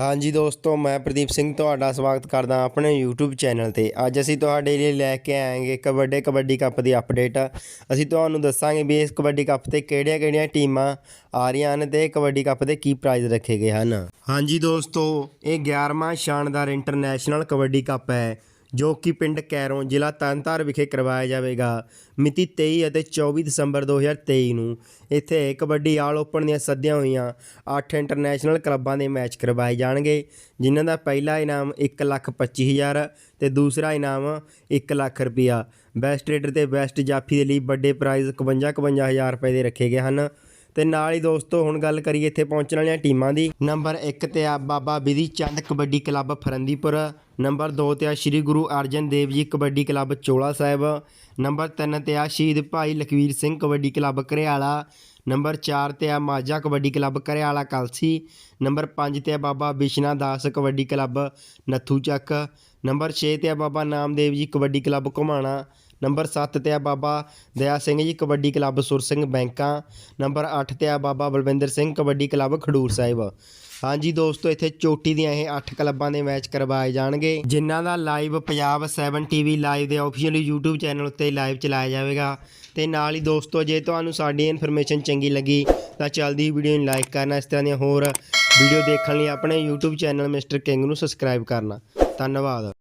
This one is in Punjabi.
ਹਾਂਜੀ ਦੋਸਤੋ, ਮੈਂ ਪ੍ਰਦੀਪ ਸਿੰਘ ਤੁਹਾਡਾ ਸਵਾਗਤ ਕਰਦਾ ਆਪਣੇ YouTube ਚੈਨਲ ਤੇ। ਅੱਜ ਅਸੀਂ ਤੁਹਾਡੇ ਲਈ ਲੈ ਕੇ ਆਏਗੇ ਕਬੱਡੀ ਕਬੱਡੀ ਕੱਪ ਦੀ ਅਪਡੇਟ ਅਸੀਂ ਤੁਹਾਨੂੰ ਦੱਸਾਂਗੇ ਵੀ ਇਸ ਕਬੱਡੀ ਕੱਪ ਤੇ ਕਿਹੜੀਆਂ-ਕਿਹੜੀਆਂ ਟੀਮਾਂ ਆ ਰਹੀਆਂ ਹਨ ਤੇ ਕਬੱਡੀ ਕੱਪ ਦੇ ਕੀ ਪ੍ਰਾਈਜ਼ ਰੱਖੇ ਗਏ ਹਨ। ਹਾਂਜੀ ਦੋਸਤੋ, ਇਹ 11ਵਾਂ ਸ਼ਾਨਦਾਰ ਇੰਟਰਨੈਸ਼ਨਲ ਕਬੱਡੀ ਕੱਪ ਹੈ। ਜੋ ਕਿ ਪਿੰਡ ਕੈਰੋਂ ਜ਼ਿਲ੍ਹਾ ਤਰਨਤਾਰਨ ਵਿਖੇ ਕਰਵਾਇਆ ਜਾਵੇਗਾ। ਮਿਤੀ 23 ਅਤੇ 24 ਦਸੰਬਰ 2023 ਨੂੰ ਇੱਥੇ ਕਬੱਡੀ ਆਲ ਓਪਨ ਦੀਆਂ ਸੱਦੀਆਂ ਹੋਈਆਂ 8 ਇੰਟਰਨੈਸ਼ਨਲ ਕਲੱਬਾਂ ਦੇ ਮੈਚ ਕਰਵਾਏ ਜਾਣਗੇ, ਜਿਨ੍ਹਾਂ ਦਾ ਪਹਿਲਾ ਇਨਾਮ 125000 ਤੇ ਦੂਸਰਾ ਇਨਾਮ 1 ਲੱਖ ਰੁਪਿਆ ਬੈਸਟ ਰੇਡਰ ਤੇ ਬੈਸਟ ਜਾਫੀ ਦੇ ਲਈ ਵੱਡੇ ਪ੍ਰਾਈਜ਼ 51 51000 ਰੁਪਏ ਦੇ ਰੱਖੇ ਗਏ ਹਨ। ਤੇ ਨਾਲ ਹੀ ਦੋਸਤੋ, ਹੁਣ ਗੱਲ ਕਰੀਏ ਇੱਥੇ ਪਹੁੰਚਣ ਵਾਲੀਆਂ ਟੀਮਾਂ ਦੀ। ਨੰਬਰ 1 ਤੇ ਆ ਬਾਬਾ ਬਿਧੀ ਚੰਦ ਕਬੱਡੀ ਕਲੱਬ ਫਰੰਦੀਪੁਰ। ਨੰਬਰ 2 ਤੇ ਆ ਸ਼੍ਰੀ ਗੁਰੂ ਅਰਜਨ ਦੇਵ ਜੀ ਕਬੱਡੀ ਕਲੱਬ ਚੋਲਾ ਸਾਹਿਬ। ਨੰਬਰ 3 ਤੇ ਆ ਸ਼ਹੀਦ ਭਾਈ ਲਖਵੀਰ ਸਿੰਘ ਕਬੱਡੀ ਕਲੱਬ ਘਰਿਆਲਾ ਨੰਬਰ 4 ਤੇ ਆ ਮਾਝਾ ਕਬੱਡੀ ਕਲੱਬ ਘਰਿਆਲਾ ਕਲਸੀ। ਨੰਬਰ 5 ਤੇ ਆ ਬਾਬਾ ਬਿਸ਼ਨਾ ਦਾਸ ਕਬੱਡੀ ਕਲੱਬ ਨੱਥੂ ਚੱਕ। ਨੰਬਰ 6 ਤੇ ਆ ਬਾਬਾ ਨਾਮਦੇਵ ਜੀ ਕਬੱਡੀ ਕਲੱਬ ਘੁਮਾਣਾ। ਨੰਬਰ 7 ਤੇ ਆ ਬਾਬਾ ਦਇਆ ਸਿੰਘ ਜੀ, ਕਬੱਡੀ ਕਲੱਬ ਸੁਰ ਸਿੰਘ ਬੈਂਕਾਂ। ਨੰਬਰ 8 ਤੇ ਆ ਬਾਬਾ ਬਲਵਿੰਦਰ ਸਿੰਘ, ਕਬੱਡੀ ਕਲੱਬ ਖਡੂਰ ਸਾਹਿਬ। ਹਾਂਜੀ ਦੋਸਤੋ, ਇੱਥੇ ਚੋਟੀ ਦੀਆਂ ਇਹ 8 ਕਲੱਬਾਂ ਦੇ ਮੈਚ ਕਰਵਾਏ ਜਾਣਗੇ। ਜਿਨ੍ਹਾਂ ਦਾ ਲਾਈਵ ਪੰਜਾਬ 7 ਟੀਵੀ ਲਾਈਵ ਦੇ ਆਫੀਸ਼ੀਅਲ YouTube ਚੈਨਲ ਉੱਤੇ ਲਾਈਵ ਚਲਾਇਆ ਜਾਵੇਗਾ। ਤੇ ਨਾਲ ਹੀ ਦੋਸਤੋ, ਜੇ ਤੁਹਾਨੂੰ ਸਾਡੀ ਇਨਫੋਰਮੇਸ਼ਨ ਚੰਗੀ ਲੱਗੀ, ਤਾਂ ਜਲਦੀ ਵੀਡੀਓ ਨੂੰ ਲਾਈਕ ਕਰਨਾ, ਇਸ ਤਰ੍ਹਾਂ ਦੀਆਂ ਹੋਰ ਵੀਡੀਓ ਦੇਖਣ ਲਈ ਆਪਣੇ YouTube ਚੈਨਲ ਮਿਸਟਰ ਕਿੰਗ ਨੂੰ ਸਬਸਕ੍ਰਾਈਬ ਕਰਨਾ। ਧੰਨਵਾਦ।